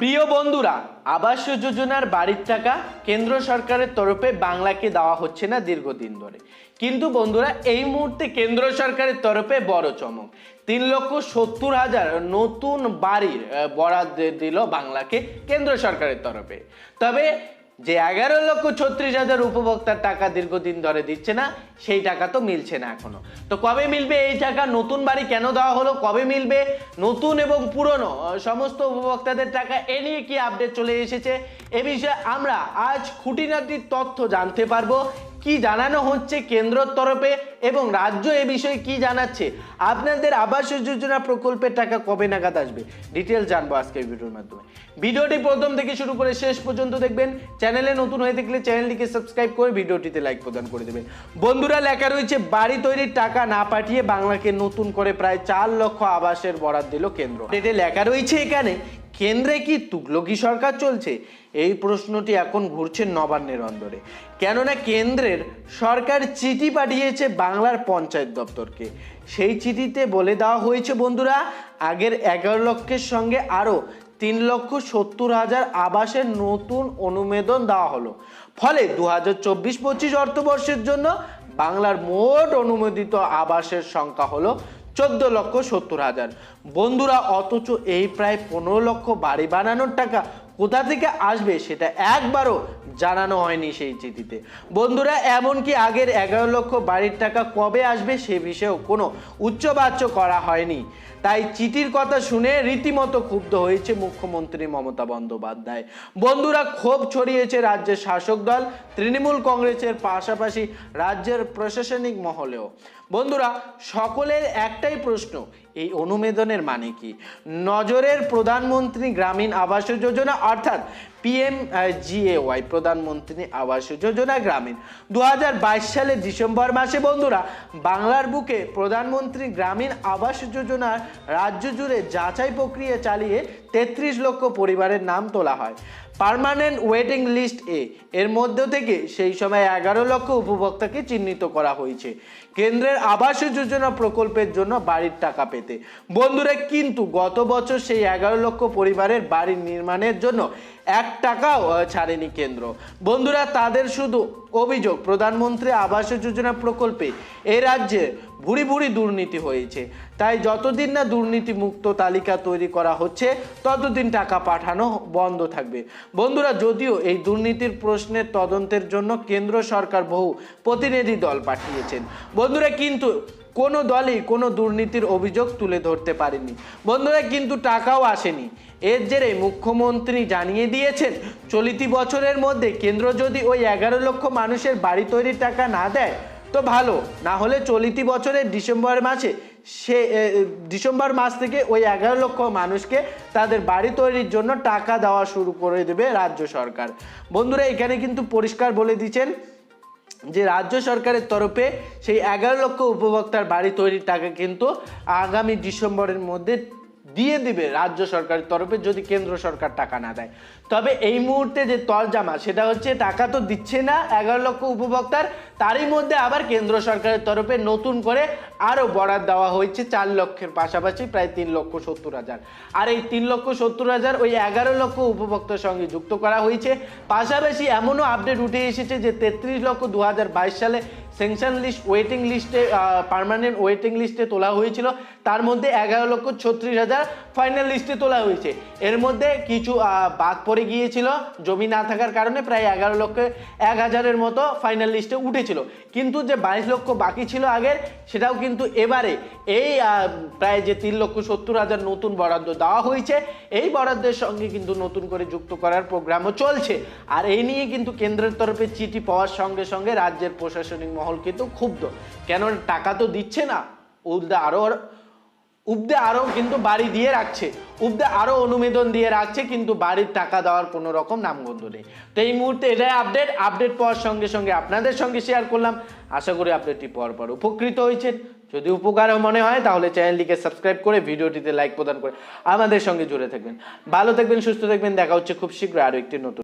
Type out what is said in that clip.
প্রিয় বন্ধুরা, আবাস যোজনার বাড়ির টাকা কেন্দ্র সরকারের তরফে বাংলাকে দেওয়া হচ্ছে না দীর্ঘদিন ধরে। কিন্তু বন্ধুরা, এই মুহূর্তে কেন্দ্র সরকারের তরফে বড় চমক। তিন লক্ষ সত্তর হাজার নতুন বাড়ির বরাদ্দ দিল বাংলাকে কেন্দ্র সরকারের তরফে। তবে যে এগারো লক্ষ ছত্রিশ হাজার উপভোক্তার টাকা দীর্ঘদিন ধরে দিচ্ছে না, সেই টাকা তো মিলছে না এখনও। তো কবে মিলবে এই টাকা? নতুন বাড়ি কেন দেওয়া হলো? কবে মিলবে? নতুন এবং পুরনো সমস্ত উপভোক্তাদের টাকা এ নিয়ে কি আপডেট চলে এসেছে? এ বিষয়ে আমরা আজ খুঁটিনাটির তথ্য জানতে পারব। কি জানানো হচ্ছে কেন্দ্রর তরফে এবং রাজ্য এ বিষয়ে কি জানাচ্ছে? আপনাদের আবাস যোজনা প্রকল্পের টাকা কবে নাগাদ আসবে? ডিটেল জানব আজকে ভিডিওর মাধ্যমে। ভিডিওটি প্রথম থেকে শুরু করে শেষ পর্যন্ত দেখবেন। চ্যানেলে নতুন হয়ে থাকলে চ্যানেলটিকে সাবস্ক্রাইব করে ভিডিওটিতে লাইক প্রদান করে দেবেন। বন্ধুরা, লেখা রয়েছে, বাড়ি তৈরির টাকা না পাঠিয়ে বাংলাকে নতুন করে প্রায় চার লক্ষ আবাসের বরাদ দিল কেন্দ্র। এতে লেখা রয়েছে এখানে কেন্দ্রে কি তুগলকি সরকার চলছে? এই প্রশ্নটি এখন ঘুরছে নবান্নের অন্দরে। কেননা কেন্দ্রের সরকার চিঠি পাঠিয়েছে বাংলার পঞ্চায়েত দপ্তরকে। সেই চিঠিতে বলে দেওয়া হয়েছে, বন্ধুরা, আগের এগারো লক্ষের সঙ্গে আরও তিন লক্ষ সত্তর হাজার আবাসের নতুন অনুমোদন দেওয়া হলো। ফলে দু হাজার চব্বিশ পঁচিশ অর্থবর্ষের জন্য বাংলার মোট অনুমোদিত আবাসের সংখ্যা হলো চোদ্দ লক্ষ সত্তর হাজার। বন্ধুরা অথচ এই প্রায় পনেরো লক্ষ বাড়ি বানানোর টাকা কোথা থেকে আসবে সেটা একবারও জানানো হয়নি সেই চিঠিতে। বন্ধুরা, এমনকি আগের এগারো লক্ষ বাড়ির টাকা কবে আসবে সে বিষয়েও কোনো উচ্চবাচ্য করা হয়নি। তাই চিঠির কথা শুনে রীতিমতো ক্ষুব্ধ হয়েছে মুখ্যমন্ত্রী মমতা বন্দ্যোপাধ্যায়। বন্ধুরা, ক্ষোভ ছড়িয়েছে রাজ্যের শাসক দল, তৃণমূল কংগ্রেসের পাশাপাশি রাজ্যের প্রশাসনিক মহলেও। বন্ধুরা, সকলের একটাই প্রশ্ন, এই অনুমোদনের মানে কি? নজরের প্রধানমন্ত্রী গ্রামীণ আবাস যোজনা অর্থাৎ পিএম জিএওয়াই প্রধানমন্ত্রী আবাস যোজনা গ্রামীণ। দু সালের ডিসেম্বর মাসে বন্ধুরা, বাংলার বুকে প্রধানমন্ত্রী গ্রামীণ আবাস যোজনার রাজ্য জুড়ে যাচাই প্রক্রিয়া চালিয়ে তেত্রিশ লক্ষ পরিবারের নাম তোলা হয়। পার্মানেন্ট ওয়েটিং লিস্ট এ এর মধ্য থেকে সেই সময় এগারো লক্ষ উপভোক্তাকে চিহ্নিত করা হয়েছে। কেন্দ্রের আবাস যোজনা প্রকল্পের জন্য বাড়ির টাকা পেতে। বন্ধুরা, কিন্তু গত বছর সেই এগারো লক্ষ পরিবারের বাড়ি নির্মাণের জন্য এক টাকাও ছাড়েনি কেন্দ্র। বন্ধুরা, তাদের শুধু অভিযোগ, প্রধানমন্ত্রী আবাস যোজনা প্রকল্পে এ রাজ্যে ভুরি ভুরি দুর্নীতি হয়েছে। তাই যতদিন না দুর্নীতি মুক্ত তালিকা তৈরি করা হচ্ছে, ততদিন টাকা পাঠানো বন্ধ থাকবে। বন্ধুরা, যদিও এই দুর্নীতির প্রশ্নের তদন্তের জন্য কেন্দ্র সরকার বহু প্রতিনিধি দল পাঠিয়েছেন। বন্ধুরা, কিন্তু কোনো দলই কোনো দুর্নীতির অভিযোগ তুলে ধরতে পারেনি। বন্ধুরা, কিন্তু টাকাও আসেনি। এর জেরে মুখ্যমন্ত্রী জানিয়ে দিয়েছেন, চলিতি বছরের মধ্যে কেন্দ্র যদি ওই এগারো লক্ষ মানুষের বাড়ি তৈরির টাকা না দেয়, তো ভালো। না হলে চলিতি বছরের ডিসেম্বর মাসে সে ডিসেম্বর মাস থেকে ওই এগারো লক্ষ মানুষকে তাদের বাড়ি তৈরির জন্য টাকা দেওয়া শুরু করে দেবে রাজ্য সরকার। বন্ধুরা, এখানে কিন্তু পরিষ্কার বলে দিচ্ছেন যে রাজ্য সরকারের তরফে সেই এগারো লক্ষ উপভোক্তার বাড়ি তৈরির টাকা কিন্তু আগামী ডিসেম্বরের মধ্যে দিয়ে দিবে রাজ্য সরকারের তরফে যদি কেন্দ্র সরকার টাকা না দেয়। তবে এই মুহূর্তে যে তরজামা সেটা হচ্ছে টাকা তো দিচ্ছে না এগারো লক্ষ উপভোক্তার, তারই মধ্যে আবার কেন্দ্র সরকারের তরফে নতুন করে আরও বরাদ দেওয়া হয়েছে চার লক্ষের পাশাপাশি প্রায় তিন লক্ষ সত্তর হাজার। আর এই তিন লক্ষ সত্তর হাজার ওই এগারো লক্ষ উপভোক্তার সঙ্গে যুক্ত করা হয়েছে। পাশাপাশি এমনও আপডেট উঠে এসেছে যে তেত্রিশ লক্ষ দু হাজার বাইশ সালে সেংশন লিস্ট ওয়েটিং লিস্টে পারমানেন্ট ওয়েটিং লিস্টে তোলা হয়েছিল। তার মধ্যে এগারো লক্ষ ছত্রিশ হাজার ফাইনাল লিস্টে তোলা হয়েছে। এর মধ্যে কিছু বাদ পড়ে গিয়েছিল। জমি না থাকার কারণে প্রায় এগারো লক্ষ এক হাজারের মতো ফাইনাল লিস্টে উঠেছিল। কিন্তু যে বাইশ লক্ষ বাকি ছিল আগের, সেটাও কিন্তু এবারে এই প্রায় যে তিন লক্ষ সত্তর হাজার নতুন বরাদ্দ দেওয়া হয়েছে, এই বরাদ্দের সঙ্গে কিন্তু নতুন করে যুক্ত করার প্রোগ্রামও চলছে। আর এই নিয়ে কিন্তু কেন্দ্রের তরফে চিঠি পাওয়ার সঙ্গে সঙ্গে রাজ্যের প্রশাসনিক মহল কিন্তু ক্ষুব্ধ। কেন টাকা তো দিচ্ছে না, উল্টা আরও উবদে আরও কিন্তু বাড়ি দিয়ে রাখছে। উবদে আরও অনুমোদন দিয়ে রাখছে, কিন্তু বাড়ির টাকা দেওয়ার কোনো রকম নামগন্ধ নেই। তো এই মুহূর্তে এটাই আপডেট আপডেট পাওয়ার সঙ্গে সঙ্গে আপনাদের সঙ্গে শেয়ার করলাম। আশা করি আপডেটটি পাওয়ার পর উপকৃত হয়েছেন। যদি উপকার মনে হয়, তাহলে চ্যানেলটিকে সাবস্ক্রাইব করে ভিডিওটিতে লাইক প্রদান করে আমাদের সঙ্গে জুড়ে থাকবেন। ভালো থাকবেন, সুস্থ থাকবেন, দেখা হচ্ছে খুব শীঘ্রই আরও একটি নতুন